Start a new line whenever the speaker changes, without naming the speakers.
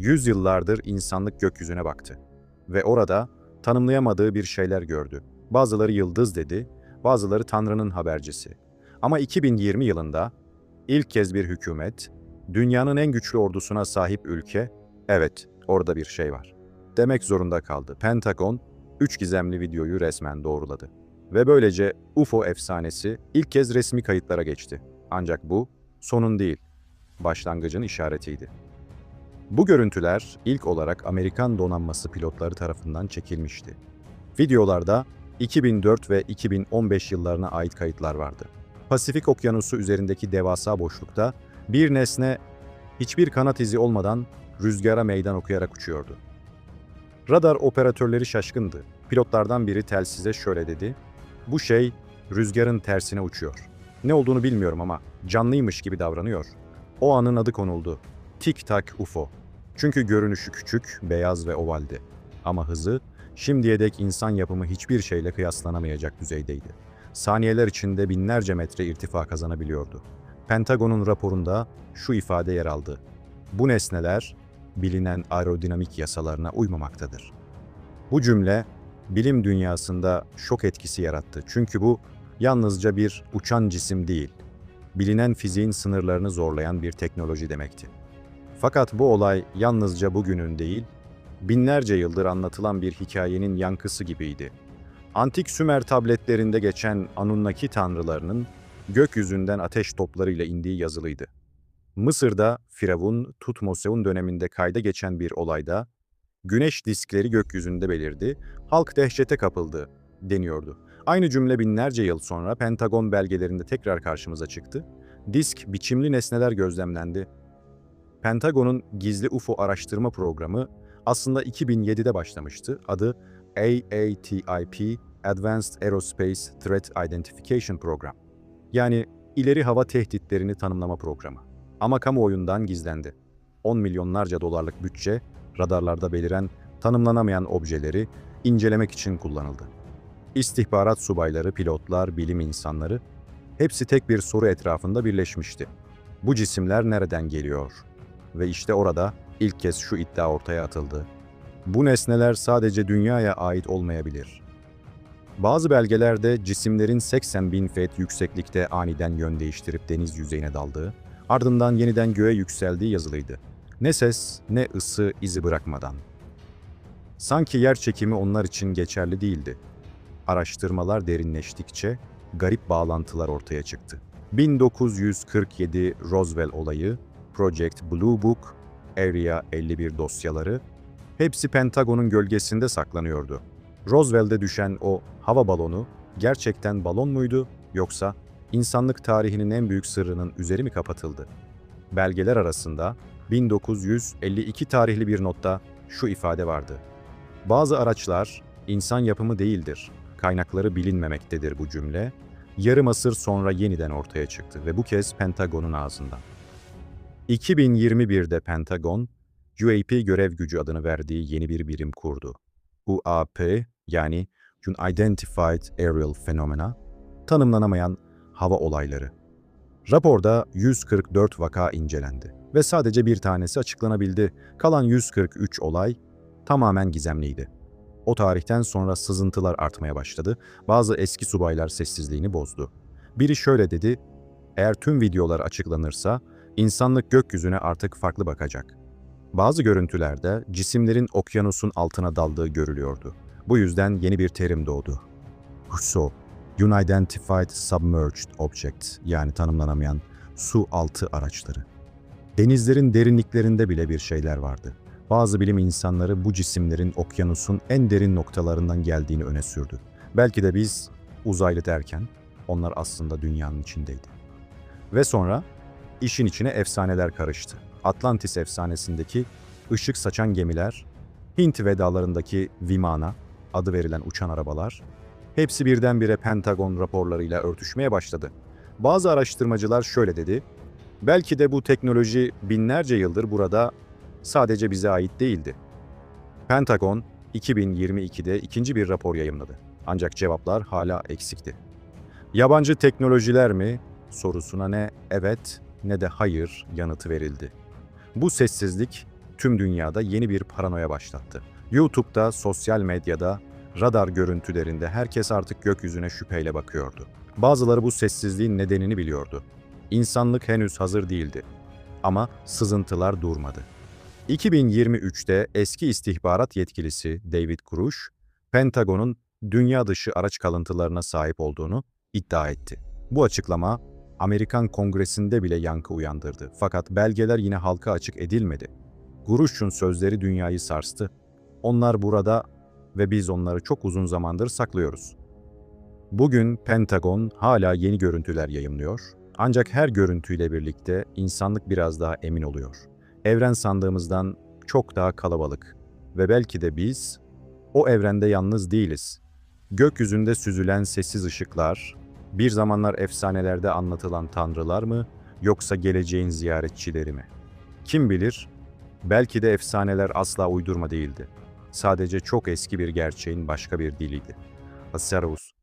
Yüzyıllardır insanlık gökyüzüne baktı. Ve orada tanımlayamadığı bir şeyler gördü. Bazıları yıldız dedi, bazıları Tanrı'nın habercisi. Ama 2020 yılında ilk kez bir hükümet, dünyanın en güçlü ordusuna sahip ülke, evet orada bir şey var. Demek zorunda kaldı. Pentagon, üç gizemli videoyu resmen doğruladı. Ve böylece UFO efsanesi ilk kez resmi kayıtlara geçti. Ancak bu sonun değil, başlangıcın işaretiydi. Bu görüntüler ilk olarak Amerikan donanması pilotları tarafından çekilmişti. Videolarda 2004 ve 2015 yıllarına ait kayıtlar vardı. Pasifik Okyanusu üzerindeki devasa boşlukta bir nesne hiçbir kanat izi olmadan rüzgara meydan okuyarak uçuyordu. Radar operatörleri şaşkındı. Pilotlardan biri telsize şöyle dedi: "Bu şey rüzgarın tersine uçuyor. Ne olduğunu bilmiyorum ama canlıymış gibi davranıyor." O anın adı konuldu. Tik Tak UFO. Çünkü görünüşü küçük, beyaz ve ovaldi. Ama hızı şimdiye dek insan yapımı hiçbir şeyle kıyaslanamayacak düzeydeydi. Saniyeler içinde binlerce metre irtifa kazanabiliyordu. Pentagon'un raporunda şu ifade yer aldı. Bu nesneler bilinen aerodinamik yasalarına uymamaktadır. Bu cümle bilim dünyasında şok etkisi yarattı. Çünkü bu yalnızca bir uçan cisim değil, bilinen fiziğin sınırlarını zorlayan bir teknoloji demekti. Fakat bu olay yalnızca bugünün değil, binlerce yıldır anlatılan bir hikayenin yankısı gibiydi. Antik Sümer tabletlerinde geçen Anunnaki tanrılarının gökyüzünden ateş toplarıyla indiği yazılıydı. Mısır'da Firavun Tutmoseun döneminde kayda geçen bir olayda güneş diskleri gökyüzünde belirdi, halk dehşete kapıldı deniyordu. Aynı cümle binlerce yıl sonra Pentagon belgelerinde tekrar karşımıza çıktı. Disk biçimli nesneler gözlemlendi. Pentagon'un gizli UFO araştırma programı aslında 2007'de başlamıştı. Adı AATIP Advanced Aerospace Threat Identification Program. Yani ileri hava tehditlerini tanımlama programı. Ama kamuoyundan gizlendi. 10 milyonlarca dolarlık bütçe radarlarda beliren tanımlanamayan objeleri incelemek için kullanıldı. İstihbarat subayları, pilotlar, bilim insanları hepsi tek bir soru etrafında birleşmişti. Bu cisimler nereden geliyor? Ve işte orada ilk kez şu iddia ortaya atıldı. Bu nesneler sadece dünyaya ait olmayabilir. Bazı belgelerde cisimlerin 80 bin feet yükseklikte aniden yön değiştirip deniz yüzeyine daldığı, ardından yeniden göğe yükseldiği yazılıydı. Ne ses ne ısı izi bırakmadan. Sanki yer çekimi onlar için geçerli değildi. Araştırmalar derinleştikçe garip bağlantılar ortaya çıktı. 1947 Roswell olayı, Project Blue Book, Area 51 dosyaları hepsi Pentagon'un gölgesinde saklanıyordu. Roswell'de düşen o hava balonu gerçekten balon muydu yoksa insanlık tarihinin en büyük sırrının üzeri mi kapatıldı? Belgeler arasında 1952 tarihli bir notta şu ifade vardı. Bazı araçlar insan yapımı değildir. Kaynakları bilinmemektedir bu cümle. Yarım asır sonra yeniden ortaya çıktı ve bu kez Pentagon'un ağzından. 2021'de Pentagon, UAP görev gücü adını verdiği yeni bir birim kurdu. UAP yani Unidentified Aerial Phenomena, tanımlanamayan hava olayları. Raporda 144 vaka incelendi ve sadece bir tanesi açıklanabildi. Kalan 143 olay tamamen gizemliydi. O tarihten sonra sızıntılar artmaya başladı. Bazı eski subaylar sessizliğini bozdu. Biri şöyle dedi, eğer tüm videolar açıklanırsa insanlık gökyüzüne artık farklı bakacak. Bazı görüntülerde cisimlerin okyanusun altına daldığı görülüyordu. Bu yüzden yeni bir terim doğdu. USO, Unidentified Submerged Object yani tanımlanamayan su altı araçları. Denizlerin derinliklerinde bile bir şeyler vardı. Bazı bilim insanları bu cisimlerin okyanusun en derin noktalarından geldiğini öne sürdü. Belki de biz uzaylı derken onlar aslında dünyanın içindeydi. Ve sonra işin içine efsaneler karıştı. Atlantis efsanesindeki ışık saçan gemiler, Hint vedalarındaki Vimana adı verilen uçan arabalar, hepsi birdenbire Pentagon raporlarıyla örtüşmeye başladı. Bazı araştırmacılar şöyle dedi, belki de bu teknoloji binlerce yıldır burada sadece bize ait değildi. Pentagon 2022'de ikinci bir rapor yayımladı. Ancak cevaplar hala eksikti. Yabancı teknolojiler mi sorusuna ne evet ne de hayır yanıtı verildi. Bu sessizlik tüm dünyada yeni bir paranoya başlattı. YouTube'da, sosyal medyada, radar görüntülerinde herkes artık gökyüzüne şüpheyle bakıyordu. Bazıları bu sessizliğin nedenini biliyordu. İnsanlık henüz hazır değildi. Ama sızıntılar durmadı. 2023'te eski istihbarat yetkilisi David Grush, Pentagon'un dünya dışı araç kalıntılarına sahip olduğunu iddia etti. Bu açıklama Amerikan Kongresi'nde bile yankı uyandırdı. Fakat belgeler yine halka açık edilmedi. Gurush'un sözleri dünyayı sarstı. Onlar burada ve biz onları çok uzun zamandır saklıyoruz. Bugün Pentagon hala yeni görüntüler yayımlıyor. Ancak her görüntüyle birlikte insanlık biraz daha emin oluyor. Evren sandığımızdan çok daha kalabalık ve belki de biz o evrende yalnız değiliz. Gökyüzünde süzülen sessiz ışıklar, bir zamanlar efsanelerde anlatılan tanrılar mı yoksa geleceğin ziyaretçileri mi? Kim bilir? Belki de efsaneler asla uydurma değildi. Sadece çok eski bir gerçeğin başka bir diliydi. Asarus